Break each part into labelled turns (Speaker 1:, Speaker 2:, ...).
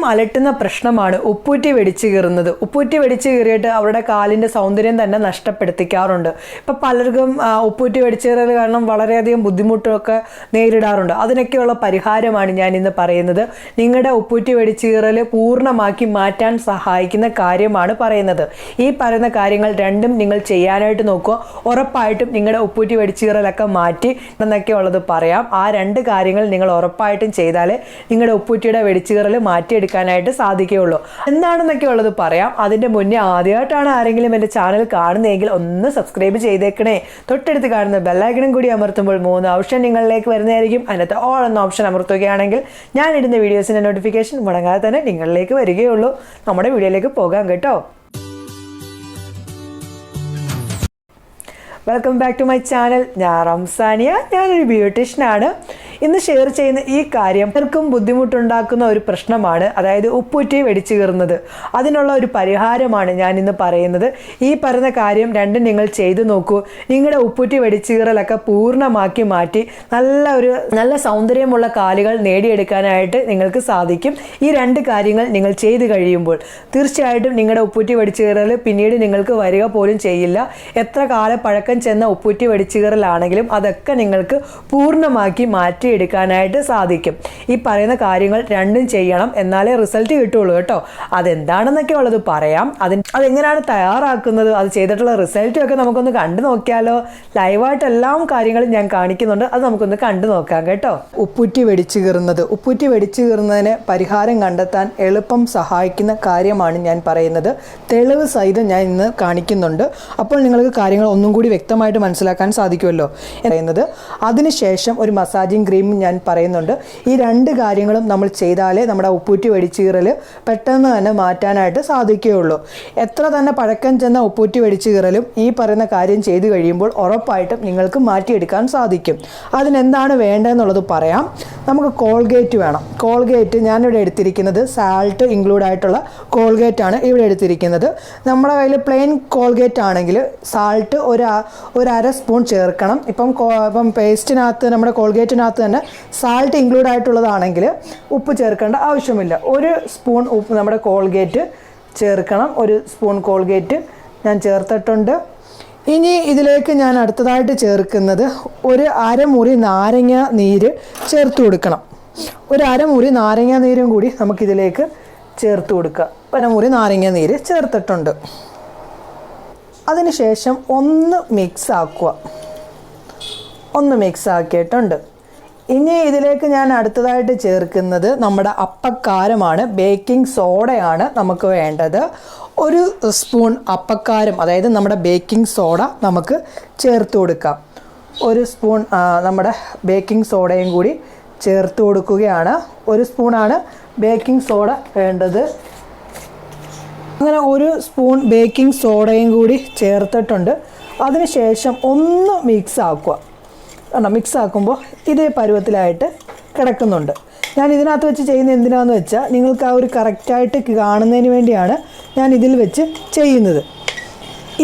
Speaker 1: പലരെയും അലട്ടുന്ന പ്രശ്നമാണ് ഉപ്പൂറ്റി വെടിച്ചു കീറുന്നത്. ഉപ്പൂറ്റി വെടിച്ചു കീറിയിട്ട് അവരുടെ കാലിന്റെ സൗന്ദര്യം തന്നെ നഷ്ടപ്പെടുത്തിക്കാറുണ്ട്. ഇപ്പം പലർക്കും ഉപ്പൂറ്റി വെടിച്ചു കീറൽ കാരണം വളരെയധികം ബുദ്ധിമുട്ടൊക്കെ നേരിടാറുണ്ട്. അതിനൊക്കെയുള്ള പരിഹാരമാണ് ഞാൻ ഇന്ന് പറയുന്നത്. നിങ്ങളുടെ ഉപ്പൂറ്റി വെടിച്ചു കീറൽ പൂർണമാക്കി മാറ്റാൻ സഹായിക്കുന്ന കാര്യമാണ് പറയുന്നത്. ഈ പറയുന്ന കാര്യങ്ങൾ രണ്ടും നിങ്ങൾ ചെയ്യാനായിട്ട് നോക്കുക. ഉറപ്പായിട്ടും നിങ്ങളുടെ ഉപ്പൂറ്റി വെടിച്ചു കീറലൊക്കെ മാറ്റി എന്നൊക്കെ ഉള്ളത് പറയാം. ആ രണ്ട് കാര്യങ്ങൾ നിങ്ങൾ ഉറപ്പായിട്ടും ചെയ്താൽ നിങ്ങളുടെ ഉപ്പൂറ്റിയുടെ വെടിച്ചുകീറൽ മാറ്റിയെടുക്കാനായിട്ട് സാധിക്കുകയുള്ളൂ. എന്താണെന്നൊക്കെ ഉള്ളത് പറയാം. അതിന്റെ മുന്നേ ആദ്യമായിട്ടാണ് ആരെങ്കിലും എന്റെ ചാനൽ കാണുന്നതെങ്കിൽ ഒന്ന് സബ്സ്ക്രൈബ് ചെയ്തേക്കണേ. തൊട്ടടുത്ത് കാണുന്ന ബെല്ലൈക്കണും കൂടി അമർത്തുമ്പോൾ മൂന്ന് ഓപ്ഷൻ നിങ്ങളിലേക്ക് വരുന്നതായിരിക്കും. അതിനകത്ത് ഓൾ എന്ന ഓപ്ഷൻ അമർത്തുകയാണെങ്കിൽ ഞാൻ ഇടുന്ന വീഡിയോസിന്റെ നോട്ടിഫിക്കേഷൻ മുടങ്ങാതെ തന്നെ നിങ്ങളിലേക്ക് വരികയുള്ളൂ. നമ്മുടെ വീഡിയോയിലേക്ക് പോകാം കേട്ടോ. Welcome back to my channel ഞാൻ റംസാനിയ. ഞാനൊരു ബ്യൂട്ടീഷ്യനാണ് ഇന്ന് ഷെയർ ചെയ്യുന്ന ഈ കാര്യം പലർക്കും ബുദ്ധിമുട്ടുണ്ടാക്കുന്ന ഒരു പ്രശ്നമാണ്. അതായത് ഉപ്പുറ്റി വെടിച്ചു കീറുന്നത്. അതിനുള്ള ഒരു പരിഹാരമാണ് ഞാൻ ഇന്ന് പറയുന്നത്. ഈ പറയുന്ന കാര്യം രണ്ടും നിങ്ങൾ ചെയ്തു നോക്കൂ. നിങ്ങളുടെ ഉപ്പുറ്റി വെടിച്ചു കീറലൊക്കെ പൂർണമാക്കി മാറ്റി നല്ല ഒരു നല്ല സൗന്ദര്യമുള്ള കാലുകൾ നേടിയെടുക്കാനായിട്ട് നിങ്ങൾക്ക് സാധിക്കും. ഈ രണ്ട് കാര്യങ്ങൾ നിങ്ങൾ ചെയ്തു കഴിയുമ്പോൾ തീർച്ചയായിട്ടും നിങ്ങളുടെ ഉപ്പുറ്റി വെടിച്ചു കീറൽ പിന്നീട് നിങ്ങൾക്ക് വരിക പോലും ചെയ്യില്ല. എത്ര കാല പഴക്കം ചെന്ന ഉപ്പുറ്റി വെടിച്ചു കീറലാണെങ്കിലും അതൊക്കെ നിങ്ങൾക്ക് പൂർണമാക്കി മാറ്റിയെടുക്കാനായിട്ട് സാധിക്കും. ഈ പറയുന്ന കാര്യങ്ങൾ രണ്ടും ചെയ്യണം എന്നാലേ റിസൾട്ട് കിട്ടുള്ളൂ കേട്ടോ. അതെന്താണെന്നൊക്കെ ഉള്ളത് പറയാം. അതിന് അതെങ്ങനെയാണ് തയ്യാറാക്കുന്നത്? അത് ചെയ്തിട്ടുള്ള റിസൾട്ടും ഒക്കെ നമുക്കൊന്ന് കണ്ടു നോക്കിയാലോ. ലൈവായിട്ട് എല്ലാം കാര്യങ്ങളും ഞാൻ കാണിക്കുന്നുണ്ട്. അത് നമുക്കൊന്ന് കണ്ടു നോക്കാം കേട്ടോ. ഉപ്പുറ്റി വെടിച്ചു കീറുന്നത്. ഉപ്പുറ്റി വെടിച്ചു കീറുന്നതിന് പരിഹാരം കണ്ടെത്താൻ എളുപ്പം സഹായിക്കുന്ന കാര്യമാണ് ഞാൻ പറയുന്നത്. തെളിവ് സഹിതം ഞാൻ ഇന്ന് കാണിക്കുന്നുണ്ട്. അപ്പോൾ നിങ്ങൾക്ക് കാര്യങ്ങൾ ഒന്നും കൂടി വ്യക്തമായിട്ട് മനസ്സിലാക്കാൻ സാധിക്കുമല്ലോ. പറയുന്നത് അതിനുശേഷം ഒരു മസാജിങ് ക്രീം ഞാൻ പറയുന്നുണ്ട്. ഈ രണ്ട് കാര്യങ്ങളും നമ്മൾ ചെയ്താലേ നമ്മുടെ ഉപ്പൂറ്റി വെടിച്ചീറൽ പെട്ടെന്ന് തന്നെ മാറ്റാനായിട്ട് സാധിക്കുകയുള്ളൂ. എത്ര തന്നെ പഴക്കം ചെന്ന ഉപ്പൂറ്റി വെടിച്ചീറലും ഈ പറയുന്ന കാര്യം ചെയ്തു കഴിയുമ്പോൾ ഉറപ്പായിട്ടും നിങ്ങൾക്ക് മാറ്റിയെടുക്കാൻ സാധിക്കും. അതിനെന്താണ് വേണ്ടതെന്നുള്ളത് പറയാം. നമുക്ക് കോൾഗേറ്റ് വേണം. കോൾഗേറ്റ് ഞാനിവിടെ എടുത്തിരിക്കുന്നത് സാൾട്ട് ഇൻക്ലൂഡ് ആയിട്ടുള്ള കോൾഗേറ്റ് ആണ് ഇവിടെ എടുത്തിരിക്കുന്നത്. നമ്മുടെ കയ്യിൽ പ്ലെയിൻ കോൾഗേറ്റ് ആണെങ്കിൽ സാൾട്ട് ഒരു ഒരു അര സ്പൂൺ ചേർക്കണം. ഇപ്പം ഇപ്പം പേസ്റ്റിനകത്ത് നമ്മുടെ കോൾഗേറ്റിനകത്ത് തന്നെ സാൾട്ട് ഇൻക്ലൂഡ് ആയിട്ടുള്ളതാണെങ്കിൽ ഉപ്പ് ചേർക്കേണ്ട ആവശ്യമില്ല. ഒരു സ്പൂൺ ഉപ്പ് നമ്മുടെ കോൾഗേറ്റ് ചേർക്കണം. ഒരു സ്പൂൺ കോൾഗേറ്റ് ഞാൻ ചേർത്തിട്ടുണ്ട്. ഇനി ഇതിലേക്ക് ഞാൻ അടുത്തതായിട്ട് ചേർക്കുന്നത് ഒരു അരമുറി നാരങ്ങ നീര് ചേർത്ത് കൊടുക്കണം. ഒരു അരമുറി നാരങ്ങ നീരും കൂടി നമുക്കിതിലേക്ക് ചേർത്ത് കൊടുക്കുക. അരമുറി നാരങ്ങ നീര് ചേർത്തിട്ടുണ്ട്. അതിനുശേഷം ഒന്ന് മിക്സ് ആക്കുക. ഒന്ന് മിക്സ് ആക്കിയിട്ടുണ്ട്. ഇനി ഇതിലേക്ക് ഞാൻ അടുത്തതായിട്ട് ചേർക്കുന്നത് നമ്മുടെ അപ്പക്കാരമാണ്. ബേക്കിംഗ് സോഡയാണ് നമുക്ക് വേണ്ടത്. ഒരു സ്പൂൺ അപ്പക്കാരം അതായത് നമ്മുടെ ബേക്കിംഗ് സോഡ നമുക്ക് ചേർത്ത് കൊടുക്കാം. ഒരു സ്പൂൺ നമ്മുടെ ബേക്കിംഗ് സോഡയും കൂടി ചേർത്ത് കൊടുക്കുകയാണ്. ഒരു സ്പൂണാണ് ബേക്കിംഗ് സോഡ വേണ്ടത്. അങ്ങനെ ഒരു സ്പൂൺ ബേക്കിംഗ് സോഡയും കൂടി ചേർത്തിട്ടുണ്ട്. അതിനുശേഷം ഒന്ന് മിക്സ് ആക്കുക. കണ്ടോ മിക്സ് ആക്കുമ്പോൾ ഇതേ പരുവത്തിലായിട്ട് കിടക്കുന്നുണ്ട്. ഞാൻ ഇതിനകത്ത് വെച്ച് ചെയ്യുന്ന എന്തിനാന്ന് വെച്ചാൽ നിങ്ങൾക്ക് ആ ഒരു കറക്റ്റായിട്ട് കാണുന്നതിന് വേണ്ടിയാണ് ഞാൻ ഇതിൽ വെച്ച് ചെയ്യുന്നത്.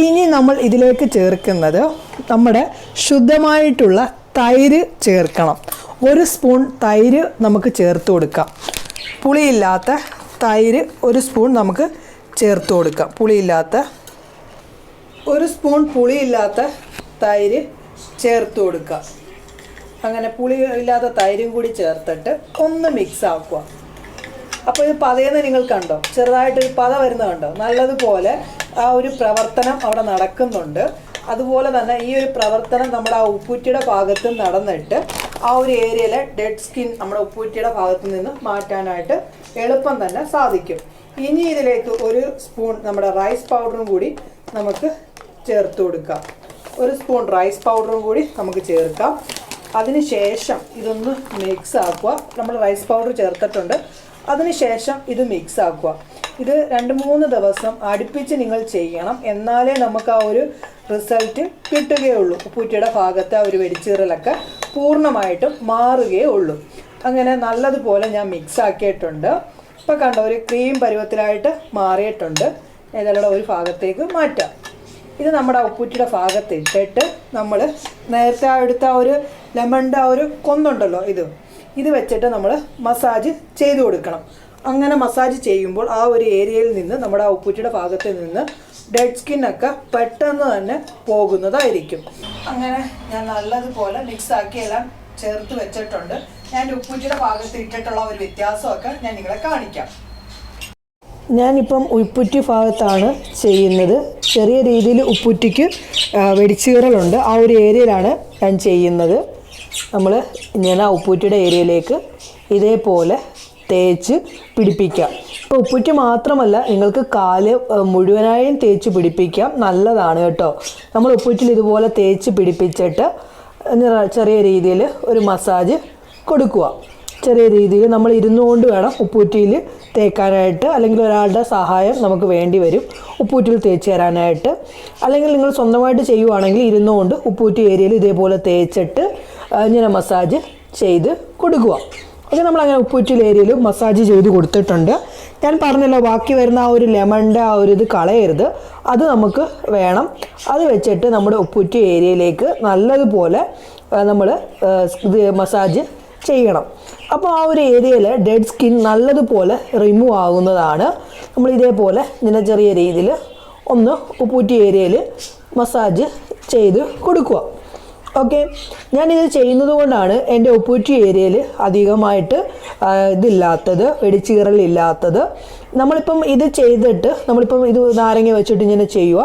Speaker 1: ഇനി നമ്മൾ ഇതിലേക്ക് ചേർക്കുന്നത് നമ്മുടെ ശുദ്ധമായിട്ടുള്ള തൈര് ചേർക്കണം. ഒരു സ്പൂൺ തൈര് നമുക്ക് ചേർത്ത് കൊടുക്കാം. പുളിയില്ലാത്ത തൈര് ഒരു സ്പൂൺ നമുക്ക് ചേർത്ത് കൊടുക്കാം. പുളിയില്ലാത്ത ഒരു സ്പൂൺ പുളിയില്ലാത്ത തൈര് ചേർത്ത് കൊടുക്കുക. അങ്ങനെ പുളി ഇല്ലാത്ത തൈരും കൂടി ചേർത്തിട്ട് ഒന്ന് മിക്സ് ആക്കുക. അപ്പോൾ ഇത് പതയെന്ന് നിങ്ങൾ കണ്ടോ? ചെറുതായിട്ട് ഒരു പത വരുന്ന കണ്ടോ? നല്ലതുപോലെ ആ ഒരു പ്രവർത്തനം അവിടെ നടക്കുന്നുണ്ട്. അതുപോലെ തന്നെ ഈ ഒരു പ്രവർത്തനം നമ്മുടെ ആ ഉപ്പൂറ്റിയുടെ ഭാഗത്ത് നടന്നിട്ട് ആ ഒരു ഏരിയയിലെ ഡെഡ് സ്കിൻ നമ്മുടെ ഉപ്പൂറ്റിയുടെ ഭാഗത്ത് നിന്ന് മാറ്റാനായിട്ട് എളുപ്പം തന്നെ സാധിക്കും. ഇനി ഇതിലേക്ക് ഒരു സ്പൂൺ നമ്മുടെ റൈസ് പൗഡറും കൂടി നമുക്ക് ചേർത്ത് കൊടുക്കാം. ഒരു സ്പൂൺ റൈസ് പൗഡറും കൂടി നമുക്ക് ചേർക്കാം. അതിനുശേഷം ഇതൊന്ന് മിക്സ് ആക്കുക. നമ്മൾ റൈസ് പൗഡർ ചേർത്തിട്ടുണ്ട്. അതിനുശേഷം ഇത് മിക്സ് ആക്കുക. ഇത് രണ്ട് മൂന്ന് ദിവസം അടുപ്പിച്ച് നിങ്ങൾ ചെയ്യണം. എന്നാലേ നമുക്ക് ആ ഒരു റിസൾട്ട് കിട്ടുകയുള്ളൂ. ഉപ്പൂറ്റിയുടെ ഭാഗത്ത് ആ ഒരു വെടിച്ചീറലൊക്കെ പൂർണമായിട്ടും മാറുകയേ ഉള്ളൂ. അങ്ങനെ നല്ലതുപോലെ ഞാൻ മിക്സ് ആക്കിയിട്ടുണ്ട്. ഇപ്പോൾ കണ്ട ഒരു ക്രീം പരുവത്തിലായിട്ട് മാറിയിട്ടുണ്ട്. ഏതായാലും ഒരു ഭാഗത്തേക്ക് മാറ്റാം. ഇത് നമ്മുടെ ഉപ്പൂറ്റിയുടെ ഭാഗത്ത് ഇട്ടിട്ട് നമ്മൾ നേരത്തെ എടുത്ത ഒരു ലെമണിന്റെ ആ ഒരു കൊന്നുണ്ടല്ലോ ഇത്. ഇത് വെച്ചിട്ട് നമ്മൾ മസാജ് ചെയ്ത് കൊടുക്കണം. അങ്ങനെ മസാജ് ചെയ്യുമ്പോൾ ആ ഒരു ഏരിയയിൽ നിന്ന് നമ്മുടെ ആ ഉപ്പൂറ്റിയുടെ ഭാഗത്ത് നിന്ന് ഡെഡ് സ്കിന്നൊക്കെ പെട്ടെന്ന് തന്നെ പോകുന്നതായിരിക്കും. അങ്ങനെ ഞാൻ നല്ലതുപോലെ മിക്സ് ആക്കി എല്ലാം ചേർത്ത് വെച്ചിട്ടുണ്ട്. ഞാൻ ഉപ്പൂറ്റിയുടെ ഭാഗത്ത് ഇട്ടിട്ടുള്ള ഒരു വ്യത്യാസമൊക്കെ ഞാൻ നിങ്ങളെ കാണിക്കാം. ഞാനിപ്പം ഉപ്പുറ്റി ഭാഗത്താണ് ചെയ്യുന്നത്. ചെറിയ രീതിയിൽ ഉപ്പുറ്റിക്ക് വെടിച്ചുകീറലുണ്ട് ആ ഒരു ഏരിയയിലാണ് ഞാൻ ചെയ്യുന്നത്. നമ്മൾ ഞാൻ ആ ഉപ്പുറ്റിയുടെ ഏരിയയിലേക്ക് ഇതേപോലെ തേച്ച് പിടിപ്പിക്കാം. ഇപ്പോൾ ഉപ്പുറ്റി മാത്രമല്ല നിങ്ങൾക്ക് കാൽ മുഴുവനായും തേച്ച് പിടിപ്പിക്കാം. നല്ലതാണ് കേട്ടോ. നമ്മൾ ഉപ്പുറ്റിൽ ഇതുപോലെ തേച്ച് പിടിപ്പിച്ചിട്ട് ചെറിയ രീതിയിൽ ഒരു മസാജ് കൊടുക്കുക. ചെറിയ രീതിയിൽ നമ്മൾ ഇരുന്നുകൊണ്ട് വേണം ഉപ്പൂറ്റിയിൽ തേക്കാനായിട്ട് അല്ലെങ്കിൽ ഒരാളുടെ സഹായം നമുക്ക് വേണ്ടി വരും. ഉപ്പൂറ്റിയിൽ തേച്ച് തരാനായിട്ട്. അല്ലെങ്കിൽ നിങ്ങൾ സ്വന്തമായിട്ട് ചെയ്യുവാണെങ്കിൽ ഇരുന്നുകൊണ്ട് ഉപ്പൂറ്റി ഏരിയയിൽ ഇതേപോലെ തേച്ചിട്ട് ഇങ്ങനെ മസാജ് ചെയ്ത് കൊടുക്കുക. ഓക്കെ നമ്മളങ്ങനെ ഉപ്പൂറ്റിൽ ഏരിയയിൽ മസാജ് ചെയ്ത് കൊടുത്തിട്ടുണ്ട്. ഞാൻ പറഞ്ഞല്ലോ ബാക്കി വരുന്ന ആ ഒരു ലെമണിന്റെ ആ ഒരു ഇത് കളയരുത്. അത് നമുക്ക് വേണം. അത് വെച്ചിട്ട് നമ്മുടെ ഉപ്പൂറ്റി ഏരിയയിലേക്ക് നല്ലതുപോലെ നമ്മൾ ഇത് മസാജ് ചെയ്യണം. അപ്പോൾ ആ ഒരു ഏരിയയിൽ ഡെഡ് സ്കിൻ നല്ലതുപോലെ റിമൂവ് ആകുന്നതാണ് നമ്മൾ ഇതേപോലെ ഇങ്ങനെ ചെറിയ രീതിയിൽ ഒന്ന് ഉപ്പൂറ്റി ഏരിയയിൽ മസാജ് ചെയ്ത് കൊടുക്കുക. ഓക്കെ ഞാനിത് ചെയ്യുന്നത് കൊണ്ടാണ് എന്റെ ഉപ്പൂറ്റി ഏരിയയിൽ അധികമായിട്ട് ഇതില്ലാത്തത് വെടിച്ചീറലില്ലാത്തത് നമ്മളിപ്പം ഇത് ചെയ്തിട്ട് നമ്മളിപ്പം ഇത് നാരങ്ങ വെച്ചിട്ട് ഇങ്ങനെ ചെയ്യുക.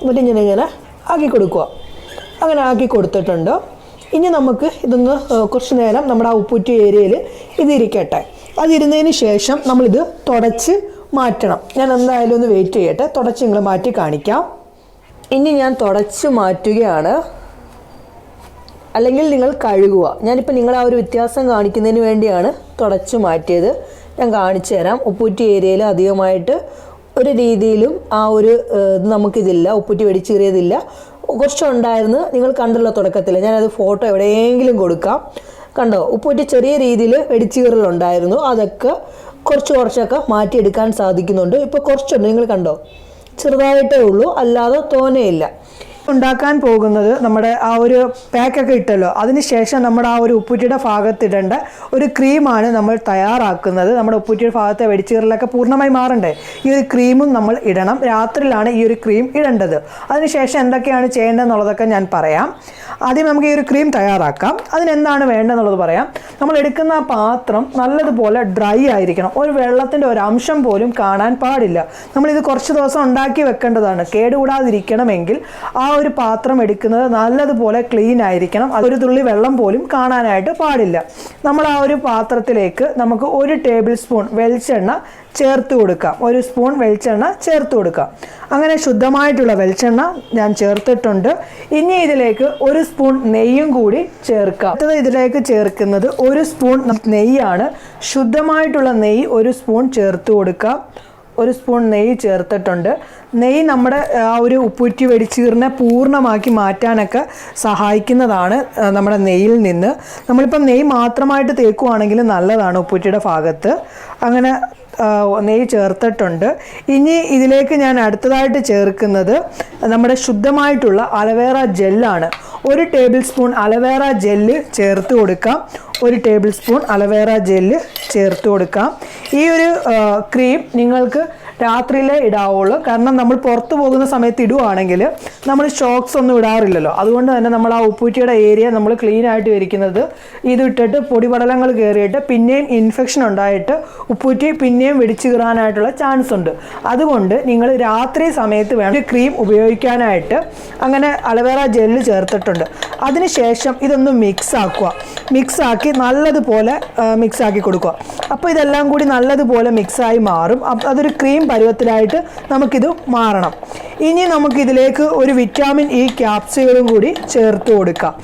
Speaker 1: എന്നിട്ട് ഇങ്ങനെ ഇങ്ങനെ ആക്കി കൊടുക്കുക. അങ്ങനെ ആക്കി കൊടുത്തിട്ടുണ്ട്. ഇനി നമുക്ക് ഇതൊന്ന് കുറച്ച് നേരം നമ്മുടെ ആ ഉപ്പൂറ്റി ഏരിയയിൽ ഇതിരിക്കട്ടെ. അതിരുന്നതിന് ശേഷം നമ്മളിത് തുടച്ച് മാറ്റണം. ഞാൻ എന്തായാലും ഒന്ന് വെയിറ്റ് ചെയ്യട്ടെ. തുടച്ച് നിങ്ങൾ മാറ്റി കാണിക്കാം. ഇനി ഞാൻ തുടച്ച് മാറ്റുകയാണ്. അല്ലെങ്കിൽ നിങ്ങൾ കഴുകുക. ഞാനിപ്പോൾ നിങ്ങൾ ആ ഒരു വ്യത്യാസം കാണിക്കുന്നതിന് വേണ്ടിയാണ് തുടച്ചു മാറ്റിയത്. ഞാൻ കാണിച്ചു തരാം. ഉപ്പൂറ്റി ഏരിയയിൽ അധികമായിട്ട് ഒരു രീതിയിലും ആ ഒരു ഇത് നമുക്കിതില്ല. ഉപ്പൂറ്റി വെടിച്ചേറിയതില്ല. കുറച്ചുണ്ടായിരുന്നു നിങ്ങൾ കണ്ടല്ലോ തുടക്കത്തിൽ. ഞാനത് ഫോട്ടോ എവിടെയെങ്കിലും കൊടുക്കാം. കണ്ടോ? ഉപ്പൂറ്റി ചെറിയ രീതിയിൽ വെടിച്ചീറലുണ്ടായിരുന്നു. അതൊക്കെ കുറച്ച് കുറച്ചൊക്കെ മാറ്റിയെടുക്കാൻ സാധിക്കുന്നുണ്ട്. ഇപ്പോൾ കുറച്ചുണ്ട്. നിങ്ങൾ കണ്ടോ? ചെറുതായിട്ടേ ഉള്ളൂ. അല്ലാതെ തോനെയില്ല. ഉണ്ടാക്കാൻ പോകുന്നത് നമ്മുടെ ആ ഒരു പാക്കൊക്കെ ഇട്ടല്ലോ. അതിനുശേഷം നമ്മുടെ ആ ഒരു ഉപ്പുറ്റിയുടെ ഭാഗത്തിടേണ്ട ഒരു ക്രീമാണ് നമ്മൾ തയ്യാറാക്കുന്നത്. നമ്മുടെ ഉപ്പുറ്റിയുടെ ഭാഗത്തെ വെടിച്ചീറലൊക്കെ പൂർണമായി മാറണ്ടേ? ഈ ഒരു ക്രീമും നമ്മൾ ഇടണം. രാത്രിയിലാണ് ഈ ഒരു ക്രീം ഇടേണ്ടത്. അതിനുശേഷം എന്തൊക്കെയാണ് ചെയ്യേണ്ടതെന്നുള്ളതൊക്കെ ഞാൻ പറയാം. ആദ്യം നമുക്ക് ഈ ഒരു ക്രീം തയ്യാറാക്കാം. അതിനെന്താണ് വേണ്ടതെന്നുള്ളത് പറയാം. നമ്മൾ എടുക്കുന്ന പാത്രം നല്ലതുപോലെ ഡ്രൈ ആയിരിക്കണം. ഒരു വെള്ളത്തിന്റെ ഒരു അംശം പോലും കാണാൻ പാടില്ല. നമ്മളിത് കുറച്ച് ദിവസം ഉണ്ടാക്കി വെക്കേണ്ടതാണ്. കേടുകൂടാതിരിക്കണമെങ്കിൽ ആ ഒരു പാത്രം എടുക്കുന്നത് നല്ലതുപോലെ ക്ലീൻ ആയിരിക്കണം. അത് ഒരു തുള്ളി വെള്ളം പോലും കാണാനായിട്ട് പാടില്ല. നമ്മൾ ആ ഒരു പാത്രത്തിലേക്ക് നമുക്ക് ഒരു ടേബിൾ സ്പൂൺ വെളിച്ചെണ്ണ ചേർത്ത് കൊടുക്കാം. ഒരു സ്പൂൺ വെളിച്ചെണ്ണ ചേർത്ത് കൊടുക്കാം. അങ്ങനെ ശുദ്ധമായിട്ടുള്ള വെളിച്ചെണ്ണ ഞാൻ ചേർത്തിട്ടുണ്ട്. ഇനി ഇതിലേക്ക് ഒരു സ്പൂൺ നെയ്യും കൂടി ചേർക്കാം. അടുത്തത് ഇതിലേക്ക് ചേർക്കുന്നത് ഒരു സ്പൂൺ നെയ്യാണ്. ശുദ്ധമായിട്ടുള്ള നെയ്യ് ഒരു സ്പൂൺ ചേർത്ത് കൊടുക്കാം. ഒരു സ്പൂൺ നെയ്യ് ചേർത്തിട്ടുണ്ട്. നെയ്യ് നമ്മുടെ ആ ഒരു ഉപ്പുറ്റി വെടിച്ചീറിനെ പൂർണമാക്കി മാറ്റാനൊക്കെ സഹായിക്കുന്നതാണ് നമ്മുടെ നെയ്യിൽ നിന്ന്. നമ്മളിപ്പം നെയ്യ് മാത്രമായിട്ട് തേക്കുവാണെങ്കിൽ നല്ലതാണ് ഉപ്പുറ്റിയുടെ ഭാഗത്ത്. അങ്ങനെ നെയ്യ് ചേർത്തിട്ടുണ്ട്. ഇനി ഇതിലേക്ക് ഞാൻ അടുത്തതായിട്ട് ചേർക്കുന്നത് നമ്മുടെ ശുദ്ധമായിട്ടുള്ള അലവേറ ജെല്ലാണ്. ഒരു ടേബിൾ സ്പൂൺ അലവേറ ജെല്ല് ചേർത്ത് കൊടുക്കാം. ഒരു ടേബിൾ സ്പൂൺ അലവേറ ജെല്ല് ചേർത്ത് കൊടുക്കാം. ഈ ഒരു ക്രീം നിങ്ങൾക്ക് രാത്രിയിലേ ഇടാവുള്ളൂ. കാരണം നമ്മൾ പുറത്ത് പോകുന്ന സമയത്ത് ഇടുവാണെങ്കിൽ നമ്മൾ ഷോക്സ് ഒന്നും ഇടാറില്ലല്ലോ. അതുകൊണ്ട് തന്നെ നമ്മൾ ആ ഉപ്പൂറ്റിയുടെ ഏരിയ നമ്മൾ ക്ലീൻ ആയിട്ട് ഇരിക്കുന്നത് ഇതിട്ടിട്ട് പൊടിപടലങ്ങൾ കയറിയിട്ട് പിന്നെയും ഇൻഫെക്ഷൻ ഉണ്ടായിട്ട് ഉപ്പൂറ്റി പിന്നെയും വെടിച്ചു കീറാനായിട്ടുള്ള ചാൻസ് ഉണ്ട്. അതുകൊണ്ട് നിങ്ങൾ രാത്രി സമയത്ത് വേണം ക്രീം ഉപയോഗിക്കാനായിട്ട് അങ്ങനെ അലവേറ ജെല്ല് ചേർത്തിട്ടുണ്ട്. അതിനുശേഷം ഇതൊന്ന് മിക്സ് ആക്കുക. മിക്സ് ആക്കി നല്ലതുപോലെ മിക്സ് ആക്കി കൊടുക്കുക. അപ്പോൾ ഇതെല്ലാം കൂടി നല്ലതുപോലെ മിക്സായി മാറും. അതൊരു ക്രീം പരുവത്തിലായിട്ട് നമുക്കിത് മാറണം. ഇനി നമുക്കിതിലേക്ക് ഒരു വിറ്റാമിൻ ഇ ക്യാപ്സ്യൂളും കൂടി ചേർത്ത് കൊടുക്കാം.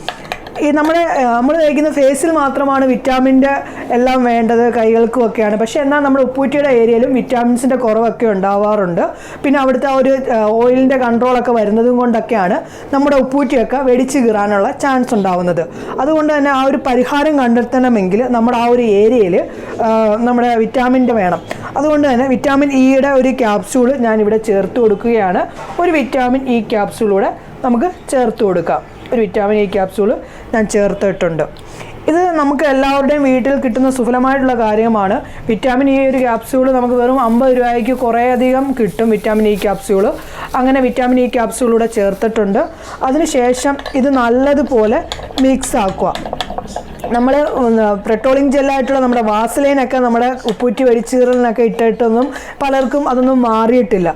Speaker 1: ഈ നമ്മുടെ നമ്മൾ കഴിക്കുന്ന ഫേസിൽ മാത്രമാണ് വിറ്റാമിന്റെ എല്ലാം വേണ്ടത് കൈകൾക്കും ഒക്കെയാണ്. പക്ഷേ എന്നാൽ നമ്മുടെ ഉപ്പൂറ്റിയുടെ ഏരിയയിലും വിറ്റാമിൻസിന്റെ കുറവൊക്കെ ഉണ്ടാവാറുണ്ട്. പിന്നെ അവിടുത്തെ ഒരു ഓയിലിന്റെ കൺട്രോളൊക്കെ വരുന്നതും കൊണ്ടൊക്കെയാണ് നമ്മുടെ ഉപ്പൂറ്റിയൊക്കെ വെടിച്ച് കീറാനുള്ള ചാൻസ് ഉണ്ടാവുന്നത്. അതുകൊണ്ട് തന്നെ ആ ഒരു പരിഹാരം കണ്ടെത്തണമെങ്കിൽ നമ്മുടെ ആ ഒരു ഏരിയയിൽ നമ്മുടെ വിറ്റാമിന്റെ വേണം. അതുകൊണ്ട് തന്നെ വിറ്റാമിൻ ഇയുടെ ഒരു ക്യാപ്സ്യൂൾ ഞാനിവിടെ ചേർത്ത് കൊടുക്കുകയാണ്. ഒരു വിറ്റാമിൻ ഇ ക്യാപ്സ്യൂളൂടെ നമുക്ക് ചേർത്ത് കൊടുക്കാം. ഒരു വിറ്റാമിൻ ഇ ക്യാപ്സ്യൂൾ ഞാൻ ചേർത്തിട്ടുണ്ട്. ഇത് നമുക്ക് എല്ലാവരുടെയും വീട്ടിൽ കിട്ടുന്ന സുഫലമായിട്ടുള്ള കാര്യമാണ്. വിറ്റാമിൻ ഇ ഒരു ക്യാപ്സ്യൂൾ നമുക്ക് വെറും അമ്പത് രൂപയ്ക്ക് കുറേയധികം കിട്ടും വിറ്റാമിൻ ഇ ക്യാപ്സ്യൂൾ അങ്ങനെ വിറ്റാമിൻ ഇ ക്യാപ്സ്യൂളൂടെ ചേർത്തിട്ടുണ്ട്. അതിനുശേഷം ഇത് നല്ലതുപോലെ മിക്സ് ആക്കുക. നമ്മൾ പെട്രോളിങ് ജെല്ലായിട്ടുള്ള നമ്മുടെ വാസലൈനൊക്കെ നമ്മുടെ ഉപ്പൂറ്റി വെടിച്ചീറലിനൊക്കെ ഇട്ടിട്ടൊന്നും പലർക്കും അതൊന്നും മാറിയിട്ടില്ല.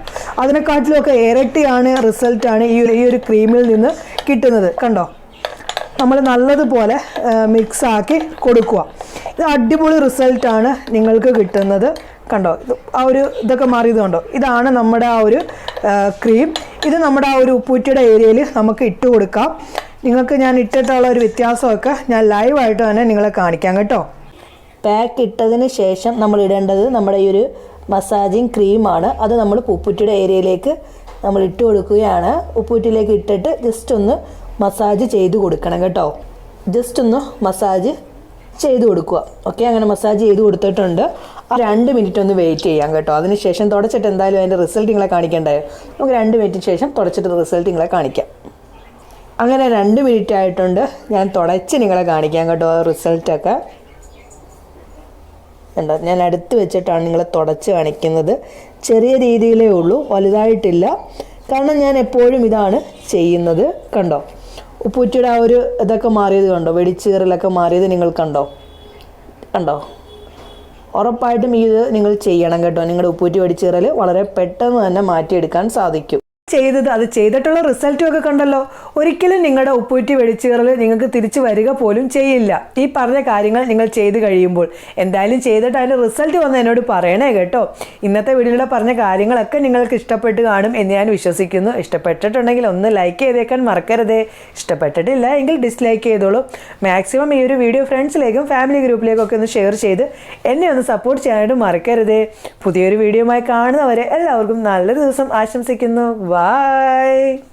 Speaker 1: അതിനെക്കാട്ടിലുമൊക്കെ ഇരട്ടിയാണ് റിസൾട്ടാണ് ഈ ഈ ഒരു ക്രീമിൽ നിന്ന് കിട്ടുന്നത്. കണ്ടോ? നമ്മൾ നല്ലതുപോലെ മിക്സാക്കി കൊടുക്കുക. ഇത് അടിപൊളി റിസൾട്ടാണ് നിങ്ങൾക്ക് കിട്ടുന്നത്. കണ്ടോ? ആ ഒരു ഇതൊക്കെ മാറിയത് കണ്ടോ? ഇതാണ് നമ്മുടെ ആ ഒരു ക്രീം. ഇത് നമ്മുടെ ആ ഒരു ഉപ്പൂറ്റിയുടെ ഏരിയയിൽ നമുക്ക് ഇട്ട് കൊടുക്കാം. നിങ്ങൾക്ക് ഞാൻ ഇട്ടിട്ടുള്ള ഒരു വ്യത്യാസമൊക്കെ ഞാൻ ലൈവായിട്ട് തന്നെ നിങ്ങളെ കാണിക്കാം കേട്ടോ.
Speaker 2: പാക്ക് ഇട്ടതിന് ശേഷം നമ്മൾ ഇടേണ്ടത് നമ്മുടെ ഈ ഒരു മസാജിങ് ക്രീമാണ് അത് നമ്മൾ ഉപ്പുറ്റിയുടെ ഏരിയയിലേക്ക് നമ്മൾ ഇട്ട് കൊടുക്കുകയാണ്. ഉപ്പുറ്റിയിലേക്ക് ഇട്ടിട്ട് ജസ്റ്റ് ഒന്ന് മസാജ് ചെയ്ത് കൊടുക്കണം കേട്ടോ. ജസ്റ്റ് ഒന്ന് മസാജ് ചെയ്ത് കൊടുക്കുക. ഓക്കെ അങ്ങനെ മസാജ് ചെയ്ത് കൊടുത്തിട്ടുണ്ട്. രണ്ട് മിനിറ്റ് ഒന്ന് വെയിറ്റ് ചെയ്യാം കേട്ടോ. അതിനുശേഷം തുടച്ചിട്ട് എന്തായാലും അതിന്റെ റിസൾട്ട് നിങ്ങളെ കാണിക്കണ്ടേ? നമുക്ക് രണ്ട് മിനിറ്റിന് ശേഷം തുടച്ചിട്ട് റിസൾട്ട് നിങ്ങളെ കാണിക്കാം. അങ്ങനെ രണ്ട് മിനിറ്റ് ആയിട്ടുണ്ട്. ഞാൻ തുടച്ച് നിങ്ങളെ കാണിക്കാം കേട്ടോ റിസൾട്ടൊക്കെ ഉണ്ടോ ഞാൻ അടുത്ത് വെച്ചിട്ടാണ് നിങ്ങളെ തുടച്ച് കാണിക്കുന്നത്. ചെറിയ രീതിയിലേ ഉള്ളൂ വലുതായിട്ടില്ല. കാരണം ഞാൻ എപ്പോഴും ഇതാണ് ചെയ്യുന്നത്. കണ്ടോ? ഉപ്പൂറ്റിയുടെ ആ ഒരു ഇതൊക്കെ മാറിയത് കണ്ടോ? വെടിച്ചീറലൊക്കെ മാറിയത് നിങ്ങൾ കണ്ടോ? കണ്ടോ? ഉറപ്പായിട്ടും ഇത് നിങ്ങൾ ചെയ്യണം കേട്ടോ. നിങ്ങളുടെ ഉപ്പൂറ്റി വെടിച്ചീറൽ വളരെ പെട്ടെന്ന് തന്നെ മാറ്റിയെടുക്കാൻ സാധിക്കും.
Speaker 1: ചെയ്തത് അത് ചെയ്തിട്ടുള്ള റിസൾട്ടും ഒക്കെ കണ്ടല്ലോ. ഒരിക്കലും നിങ്ങളുടെ ഉപ്പൂറ്റി വെടിച്ചുകറിൽ നിങ്ങൾക്ക് തിരിച്ചു വരിക പോലും ചെയ്യില്ല. ഈ പറഞ്ഞ കാര്യങ്ങൾ നിങ്ങൾ ചെയ്ത് കഴിയുമ്പോൾ എന്തായാലും ചെയ്തിട്ട് അതിന്റെ റിസൾട്ട് വന്ന് എന്നോട് പറയണേ കേട്ടോ. ഇന്നത്തെ വീഡിയോയിലെ പറഞ്ഞ കാര്യങ്ങളൊക്കെ നിങ്ങൾക്ക് ഇഷ്ടപ്പെട്ട് കാണും എന്ന് ഞാൻ വിശ്വസിക്കുന്നു. ഇഷ്ടപ്പെട്ടിട്ടുണ്ടെങ്കിൽ ഒന്ന് ലൈക്ക് ചെയ്തേക്കാൻ മറക്കരുതേ. ഇഷ്ടപ്പെട്ടിട്ടില്ല എങ്കിൽ ഡിസ്ലൈക്ക് ചെയ്തോളൂ. മാക്സിമം ഈ ഒരു വീഡിയോ ഫ്രണ്ട്സിലേക്കും ഫാമിലി ഗ്രൂപ്പിലേക്കൊക്കെ ഒന്ന് ഷെയർ ചെയ്ത് എന്നെ ഒന്ന് സപ്പോർട്ട് ചെയ്യാനായിട്ട് മറക്കരുതേ. പുതിയൊരു വീഡിയോയുമായി കാണുന്നവരെ എല്ലാവർക്കും നല്ലൊരു ദിവസം ആശംസിക്കുന്നു. Bye.